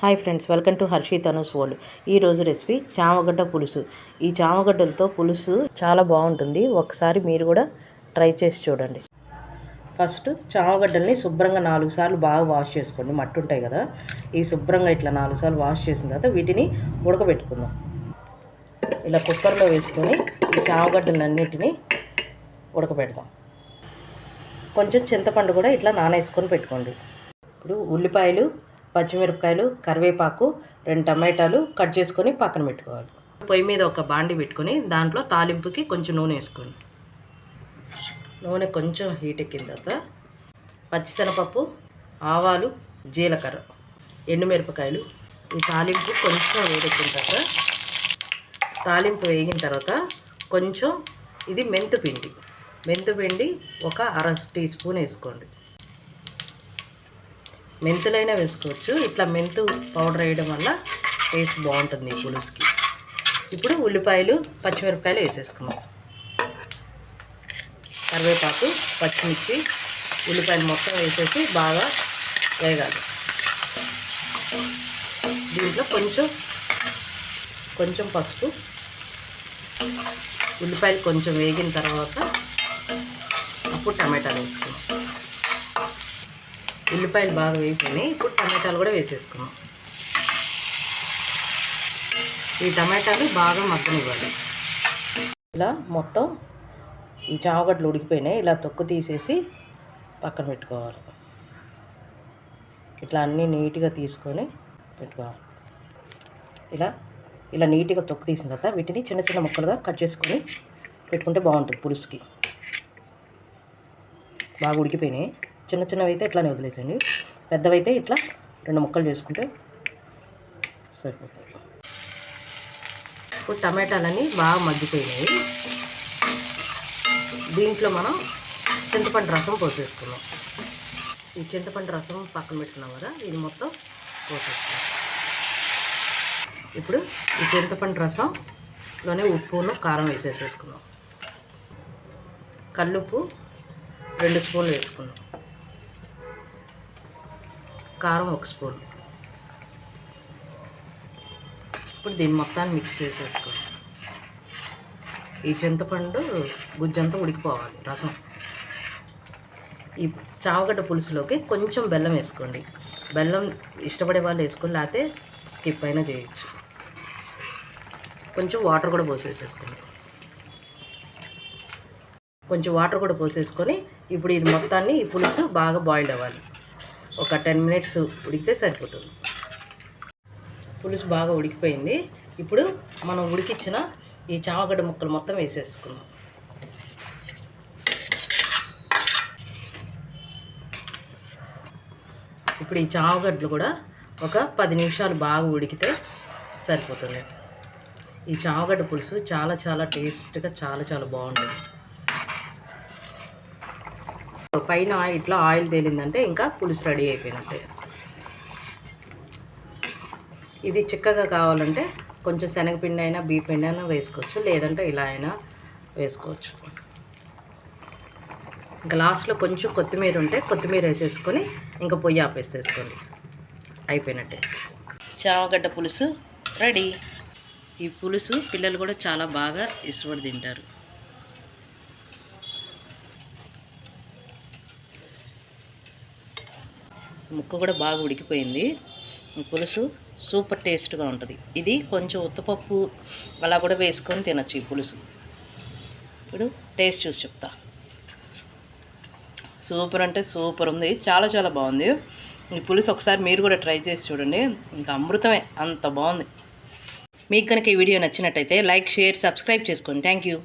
Hi friends welcome to Harshi Tanu's world. ఈరోజు recipe చామగడ్డ పులుసు. ఈ చామగడ్డలతో పులుసు చాలా బాగుంటుంది. ఒకసారి మీరు కూడా ట్రై చేసి చూడండి. ఫస్ట్ చామగడ్డల్ని శుభ్రంగా నాలుగు సార్లు బాగా వాష్ చేసుకోండి. మట్టి ఉంటాయి కదా. ఈ శుభ్రంగా ఇట్లా నాలుగు సార్లు వాష్ చేసిన తర్వాత వీటిని ఉడకబెట్టుకుందాం. ఇలా కుక్కర్లో వేసుకొని ఈ చామగడ్డలన్నిటిని ఉడకబెడదాం. కొంచెం చింతపండు కూడా ఇట్లా నానేసుకొని పెట్టుకోండి. ఇప్పుడు ఉల్లిపాయలు పచ్చిమిరపకాయలు కరివేపాకు రెండు టమాటాలు కట్ చేసుకొని పక్కన పెట్టుకోవాలి. పొయ్యి మీద ఒక బాండి పెట్టుకొని దాంట్లో తాలింపుకి కొంచెం నూనె వేసుకోండి నూనె కొంచెం హీట్ ఎక్కిన తర్వాత పచ్చిశనగపప్పు ఆవాలు జీలకర్ర ఎండుమిరపకాయలు ఈ తాలింపు కొంచెం వేడెక్కిన తర్వాత తాలింపు వేగిన తర్వాత కొంచెం ఇది మెంతు పిండి మెంతు పిండి ఒక అర టీ స్పూన్ వేసుకోండి. మెంతులైనా వేసుకోవచ్చు. ఇట్లా మెంతు పౌడర్ వేయడం వల్ల టేస్ట్ బాగుంటుంది ఈ పులుసుకి. ఇప్పుడు ఉల్లిపాయలు పచ్చిమిరపకాయలు వేసేసుకున్నాం కరివేపాకు పచ్చిమిర్చి ఉల్లిపాయలు మొత్తం వేసేసి బాగా వేగాలి. దీంట్లో కొంచెం కొంచెం పసుపు ఉల్లిపాయలు కొంచెం వేగిన తర్వాత అప్పుడు టమాటాలు వేసుకున్నాం ఉల్లిపాయలు బాగా వేగిపోయినాయి. ఇప్పుడు టమాటాలు కూడా వేసేసుకున్నాం. ఈ టమాటాలు బాగా మగ్గనివ్వాలి. ఇలా మొత్తం ఈ చామగడ్డలు ఉడికిపోయినాయి. ఇలా తొక్కు తీసేసి పక్కన పెట్టుకోవాలి. ఇట్లా అన్నీ నీట్గా తీసుకొని పెట్టుకోవాలి. ఇలా ఇలా నీట్గా తొక్కు తీసిన తర్వాత వీటిని చిన్న చిన్న ముక్కలుగా కట్ చేసుకొని పెట్టుకుంటే బాగుంటుంది పులుసుకి. బాగా ఉడికిపోయినాయి. చిన్న చిన్నవి అయితే ఇట్లానే వదిలేసేయండి. పెద్దవైతే ఇట్లా రెండు ముక్కలు చేసుకుంటే సరిపోతాయి ఇప్పుడు టమాటాలన్నీ బాగా మగ్గిపోయినాయి. దీంట్లో మనం చింతపండు రసం పోసేసుకున్నాం. ఈ చింతపండు రసం పక్కన పెట్టుకున్నాం కదా ఇది మొత్తం పోసేసుకున్నాం. ఇప్పుడు ఈ చింతపండు రసంలోనే ఉప్పును కారం వేసేసేసుకున్నాం. కల్లుప్పు రెండు స్పూన్లు వేసుకున్నాం. కారం ఒక స్పూన్. ఇప్పుడు దీన్ని మొత్తాన్ని మిక్స్ చేసేసుకోండి ఈ చింతపండు గుజ్జంతా ఉడికిపోవాలి రసం. ఈ చావగడ్డ పులుసులోకి కొంచెం బెల్లం వేసుకోండి. బెల్లం ఇష్టపడే వాళ్ళు వేసుకుని లేకపోతే స్కిప్ అయినా చేయొచ్చు. కొంచెం వాటర్ కూడా పోసేసేసుకోండి. కొంచెం వాటర్ కూడా పోసేసుకొని ఇప్పుడు ఇది మొత్తాన్ని ఈ పులుసు బాగా బాయిల్ అవ్వాలి. ఒక టెన్ మినిట్స్ ఉడికితే సరిపోతుంది. పులుసు బాగా ఉడికిపోయింది. ఇప్పుడు మనం ఉడికిచ్చిన ఈ చామగడ్డ ముక్కలు మొత్తం వేసేసుకున్నాం ఇప్పుడు ఈ చామగడ్డలు కూడా ఒక పది నిమిషాలు బాగా ఉడికితే సరిపోతుంది. ఈ చామగడ్డ పులుసు చాలా చాలా టేస్ట్గా చాలా చాలా బాగుంటుంది. పైన ఇట్లా ఆయిల్ తేలిందంటే ఇంకా పులుసు రెడీ అయిపోయినట్టే. ఇది చిక్కగా కావాలంటే కొంచెం శనగపిండి అయినా పిండి అయినా వేసుకోవచ్చు. లేదంటే ఇలా అయినా వేసుకోవచ్చు. గ్లాస్లో కొంచెం కొత్తిమీర ఉంటే కొత్తిమీర వేసేసుకొని ఇంకా పొయ్యి ఆపేసేసుకోండి. అయిపోయినట్టే. చామగడ్డ పులుసు రెడీ. ఈ పులుసు పిల్లలు కూడా చాలా బాగా ఇష్టపడి తింటారు. ముక్క కూడా బాగా ఉడికిపోయింది. పులుసు సూపర్ టేస్ట్గా ఉంటుంది. ఇది కొంచెం ఉత్తపప్పు అలా కూడా వేసుకొని తినచ్చు ఈ పులుసు. ఇప్పుడు టేస్ట్ చూసి చెప్తా. సూపర్ అంటే సూపర్ ఉంది. చాలా చాలా బాగుంది. ఈ పులుసు ఒకసారి మీరు కూడా ట్రై చేసి చూడండి. ఇంకా అమృతమే అంత బాగుంది. మీకు కనుక ఈ వీడియో నచ్చినట్టయితే లైక్ షేర్ సబ్స్క్రైబ్ చేసుకోండి. Thank you